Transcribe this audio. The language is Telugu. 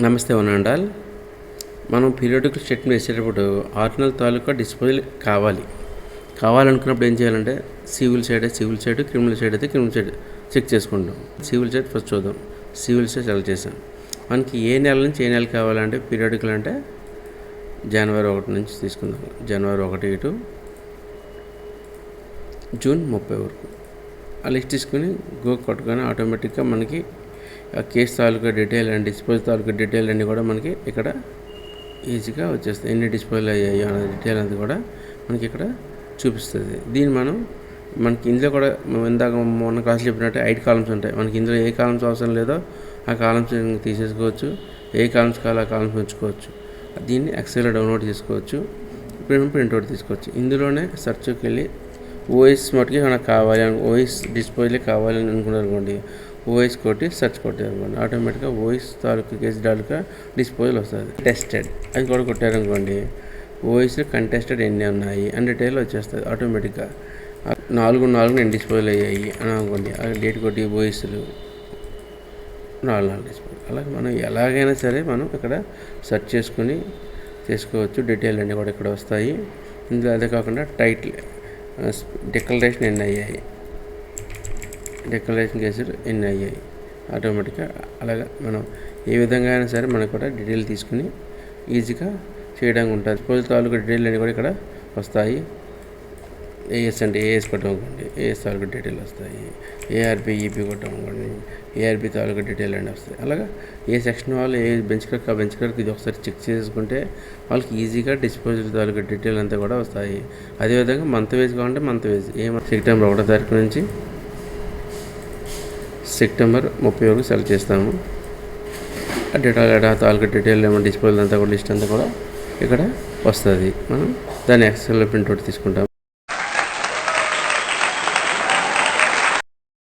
నమస్తే వనండాల్ మనం పీరియాడికల్ స్టేట్మెంట్ వేసేటప్పుడు ఆర్డినల్ తాలూకా డిస్పోజల్ కావాలి. కావాలనుకున్నప్పుడు ఏం చేయాలంటే civil side civil side criminal side అయితే క్రిమినల్ సైడ్ చెక్ చేసుకుంటాం. సివిల్ సైడ్ ఫస్ట్ చూద్దాం. సివిల్ సైడ్ సెలెక్ట్ చేసాం మనకి ఏ నెల నుంచి ఏ నెల కావాలంటే పీరియాడికల్ అంటే జనవరి ఒకటి నుంచి తీసుకుందాం. జనవరి ఒకటి ఇటు జూన్ ముప్పై వరకు. ఆ లిస్ట్ తీసుకుని గో కొట్టుకొని ఆటోమేటిక్గా మనకి కేసు తాలూకా డీటెయిల్ అండ్ డిస్పోజ్ తాలూకా డీటెయిల్ అన్నీ కూడా మనకి ఇక్కడ ఈజీగా వచ్చేస్తాయి. ఎన్ని డిస్పోజల్ అయ్యాయో అనే డీటెయిల్ అంతా కూడా మనకి ఇక్కడ చూపిస్తుంది. దీన్ని మనం మనకి ఇందులో కూడా ఇందాక మొన్న క్లాస్ చెప్పినట్టు ఐదు కాలమ్స్ ఉంటాయి. మనకి ఇందులో ఏ కాలమ్స్ అవసరం లేదో ఆ కాలమ్స్ తీసేసుకోవచ్చు. ఏ కాలమ్స్ కావాలో ఆ కాలమ్స్ ఉంచుకోవచ్చు. దీన్ని ఎక్సెల్లో డౌన్లోడ్ చేసుకోవచ్చు. ప్రింట్ ప్రింట్అవుట్ తీసుకోవచ్చు. ఇందులోనే సెర్చ్కి వెళ్ళి ఓఎస్ మటుకి మనకు కావాలి అని ఓఎస్ డిస్పోజలే కావాలి అని అనుకున్నారు అనుకోండి. ఓఎస్ కొట్టి సెర్చ్ కొట్టారు అనుకోండి ఆటోమేటిక్గా ఓఎస్ తాలూకా కేసు తాలూకా డిస్పోజల్ వస్తుంది. టెస్టెడ్ అది కూడా కొట్టారనుకోండి ఓఎస్ కంటెస్టెడ్ ఎన్ని ఉన్నాయి అని డీటెయిల్ వచ్చేస్తుంది ఆటోమేటిక్గా నాలుగు నాలుగు నేను డిస్పోజల్ అయ్యాయి అని అనుకోండి. అలా డేట్ కొట్టి ఓఎస్లు నాలుగు నాలుగు డిస్పోజల్ అలాగే మనం ఎలాగైనా సరే మనం ఇక్కడ సెర్చ్ చేసుకుని చేసుకోవచ్చు. డీటెయిల్ అన్నీ కూడా ఇక్కడ వస్తాయి. ఇందులో అదే కాకుండా టైటిల్ డిక్లరేషన్ uh, ఎన్ని అయ్యాయి? డిక్లరేషన్ కేసులు ఎన్ని అయ్యాయి? ఆటోమేటిక్గా అలాగా మనం ఏ విధంగా అయినా సరే మనకు కూడా డీటెయిల్ తీసుకుని ఈజీగా చేయడానికి ఉంటుంది. సపోజ్ తాలూకా డీటెయిల్ అన్నీ కూడా ఇక్కడ వస్తాయి. ఏఎస్ అంటే ఏఎస్ కొట్టమనుకోండి ఏఎస్ తాలూకా డీటెయిల్ వస్తాయి. ఏఆర్పి ఈపీ కొట్టమనుకోండి ఏఆర్పి తాలూకా డీటెయిల్ అండి వస్తాయి. అలాగా ఏ సెక్షన్ వాళ్ళు ఏ బెంచ్ క్లర్క్ ఆ బెంచ్ క్లర్క్ ఇది ఒకసారి చెక్ చేసుకుంటే వాళ్ళకి ఈజీగా డిస్పోజల్ తాలూకా డీటెయిల్ అంతా కూడా వస్తాయి. అదేవిధంగా మంత్ వేజ్ కావాలంటే మంత్ వేజ్. ఏ సెప్టెంబర్ ఒకటో తారీఖు నుంచి సెప్టెంబర్ ముప్పై వరకు సెలెక్ట్ చేస్తాము. ఆ డేటా తాలూకా డీటెయిల్ ఏమైనా డిస్ప్లే అంతా కూడా లిస్ట్ అంతా కూడా ఇక్కడ వస్తుంది. మనం దాన్ని ఎక్సెల్ ప్రింట్అవుట్ తీసుకుంటాం